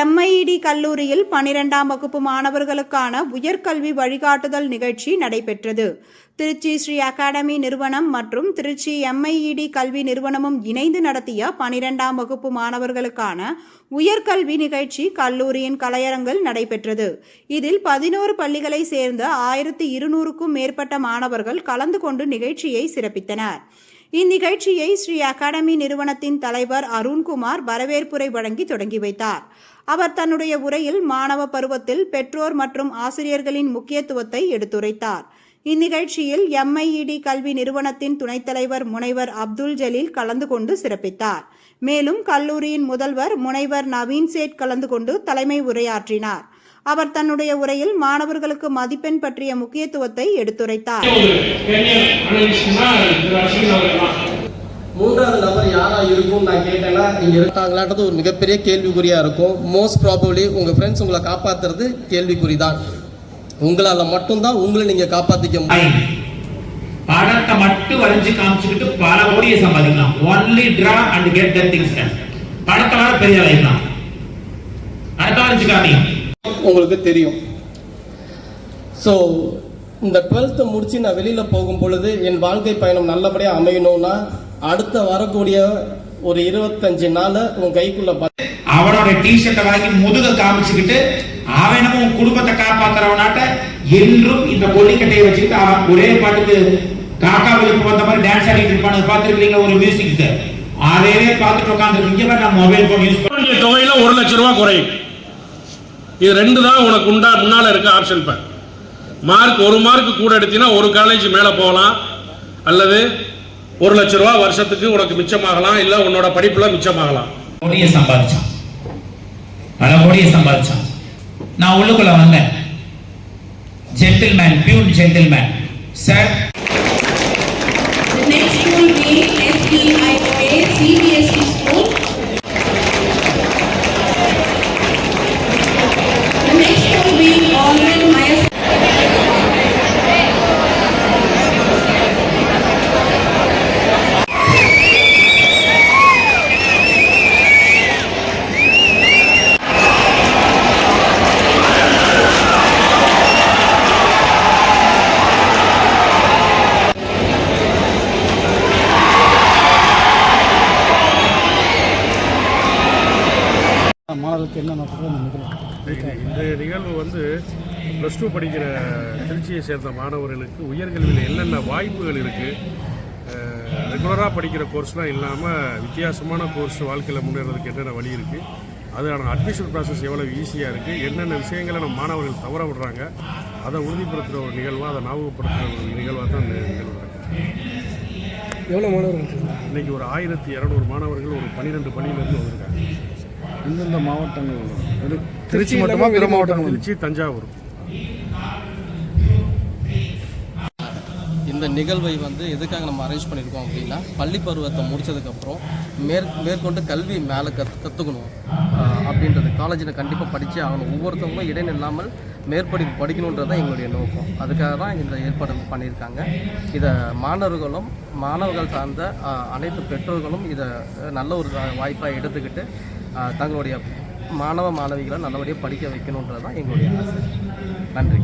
MIET கல்லூரியில் பனிரெண்டாம் வகுப்பு மாணவர்களுக்கான உயர்கல்வி வழிகாட்டுதல் நிகழ்ச்சி நடைபெற்றது. திருச்சி ஸ்ரீ அகாடமி நிறுவனம் மற்றும் திருச்சி எம்ஐஇடி கல்வி நிறுவனமும் இணைந்து நடத்திய பனிரெண்டாம் வகுப்பு மாணவர்களுக்கான உயர்கல்வி நிகழ்ச்சி கல்லூரியின் கலையரங்கில் நடைபெற்றது. இதில் பதினோரு பள்ளிகளை சேர்ந்த ஆயிரத்தி இருநூறுக்கும் மேற்பட்ட மாணவர்கள் கலந்து கொண்டு நிகழ்ச்சியை சிறப்பித்தனர். இந்நிகழ்ச்சியை ஸ்ரீ அகாடமி நிறுவனத்தின் தலைவர் அருண்குமார் வரவேற்புரை வழங்கி தொடங்கி வைத்தார். அவர் தன்னுடைய உரையில் மாணவ பருவத்தில் பெற்றோர் மற்றும் ஆசிரியர்களின் முக்கியத்துவத்தை எடுத்துரைத்தார். இந்நிகழ்ச்சியில் எம்ஐஇடி கல்வி நிறுவனத்தின் துணைத் தலைவர் முனைவர் அப்துல் ஜலீல் கலந்து கொண்டு சிறப்பித்தார். மேலும் கல்லூரியின் முதல்வர் முனைவர் நவீன் சேட் கலந்து கொண்டு தலைமை உரையாற்றினார். அவர் தன்னுடைய உரையில் மாணவர்களுக்கு மதிப்பெண் பற்றிய முக்கியத்துவத்தை எடுத்துரைத்தார். மூன்றாவது நபர் யாரா இருக்கும் நான் கேட்டேன்னா இங்க இருக்காங்களான்றது ஒரு மிகப்பெரிய கேள்விக்குறியா இருக்கும். மோஸ்ட் ப்ராபப்ளி உங்க ஃப்ரெண்ட்ஸ் உங்களை காப்பாத்துறது கேள்விக்குறி தான் உங்களால மட்டும்தான் உங்களை நீங்க காப்பாத்திக்க முடியும். படத்தை மட்டும் வரைஞ்சு காமிச்சுக்கிட்டு பல கோடியை சம்பாதிக்கலாம். Only draw and get that things done படத்தை வர பெரிய ஆளாயிடலாம். படத்தை வரைஞ்சு காமியும் உங்களுக்கு தெரியும். ஸோ இந்த டுவெல்த்தை முடிச்சு நான் வெளியில போகும் பொழுது என் வாழ்க்கை பயணம் நல்லபடியா அமையணும்னா அடுத்த வரக்கூடிய ஒரு இருபத்தஞ்சு நாளை உன் கைக்குள்ள ப- அவனோட டிஷர்ட்டை வாங்கி முதுக காமிச்சுக்கிட்டு அவனும் உன் குடும்பத்தை காப்பாத்துறவனாட்ட என்றும் இந்த கொல்லிக்கட்டையை வச்சுக்கிட்டு அவன் ஒரே பாட்டுக்கு காக்கா விழுப்பு வந்த மாதிரி டான்ஸ் ஆடிட்டு இருப்பானு. பார்த்துருக்கீங்க ஒரு மியூசிக்கு அதையே பார்த்துட்டு உட்காந்துருக்கீங்க பாரு, நான் மொபைல் போன் யூஸ் வேண்டிய தொகையில ஒரு லட்ச ரூபா குறையும். இது ரெண்டு தான் உனக்கு உண்டா? முன்னால் இருக்க ஆப்ஷன் இப்ப. மார்க் ஒரு மார்க் கூட எடுத்தீங்கன்னா ஒரு காலேஜ் மேலே போகலாம். அல்லது ஒரு லட்ச ரூபா வருஷத்துக்கு உனக்கு மிச்சமாகலாம். இல்லை உன்னோட படிப்புல மிச்சமாகலாம். கோடியை சம்பாதிச்சான். பல கோடியை சம்பாதிச்சான். நான் உள்ளுக்குள்ள வந்தேன். ஜென்டில்மேன் பியூன் ஜென்டில்மேன் சார் மாணவர்களுக்கு என்னென்ன நினைக்கிறேன் இந்த நிகழ்வு வந்து ப்ளஸ் டூ படிக்கிற திருச்சியை சேர்ந்த மாணவர்களுக்கு உயர்கல்வியில் என்னென்ன வாய்ப்புகள் இருக்குது ரெகுலராக படிக்கிற கோர்ஸ்லாம் இல்லாமல் வித்தியாசமான கோர்ஸ் வாழ்க்கையில் முன்னேறதுக்கு என்னென்ன வழி இருக்குது அதுக்கான அட்மிஷன் ப்ராசஸ் எவ்வளோ ஈஸியாக இருக்குது என்னென்ன விஷயங்களை நம்ம மாணவர்கள் தவற விடுறாங்க அதை உறுதிப்படுத்துகிற ஒரு நிகழ்வாக அதை ஞாபகப்படுத்துகிற ஒரு நிகழ்வாக தான் இந்த நிகழ்வு. எவ்வளோ மாணவர்கள் இன்னைக்கு ஒரு ஆயிரத்தி இரநூறு மாணவர்கள் ஒரு பன்னிரெண்டு பள்ளியிலேருந்து வந்திருக்காங்க. எந்தெந்த மாவட்டங்கள். திருச்சி மட்டுமா? பிற மாவட்டங்கள்? திருச்சி தஞ்சாவூர். இந்த நிகழ்வை வந்து எதுக்காக நம்ம அரேஞ்ச் பண்ணியிருக்கோம் அப்படின்னா பள்ளி பருவத்தை முடித்ததுக்கப்புறம் மேற் மேற்கொண்டு கல்வி மேலே கத் கற்றுக்கணும் அப்படின்றது காலேஜில் கண்டிப்பாக படித்தே ஆகணும். ஒவ்வொருத்தவங்களும் இடைநில்லாமல் மேற்படிப்பு படிக்கணுன்றது தான் எங்களுடைய நோக்கம். அதுக்காக தான் இந்த ஏற்பாடு பண்ணியிருக்காங்க. இதை மாணவர்களும் மாணவர்கள் சார்ந்த அனைத்து பெற்றோர்களும் இதை நல்ல ஒரு வாய்ப்பாக எடுத்துக்கிட்டு தங்களுடைய மாணவ மாணவிகளை நல்லபடியாக படிக்க வைக்கணுன்றது தான் எங்களுடைய ஆசை. நன்றி.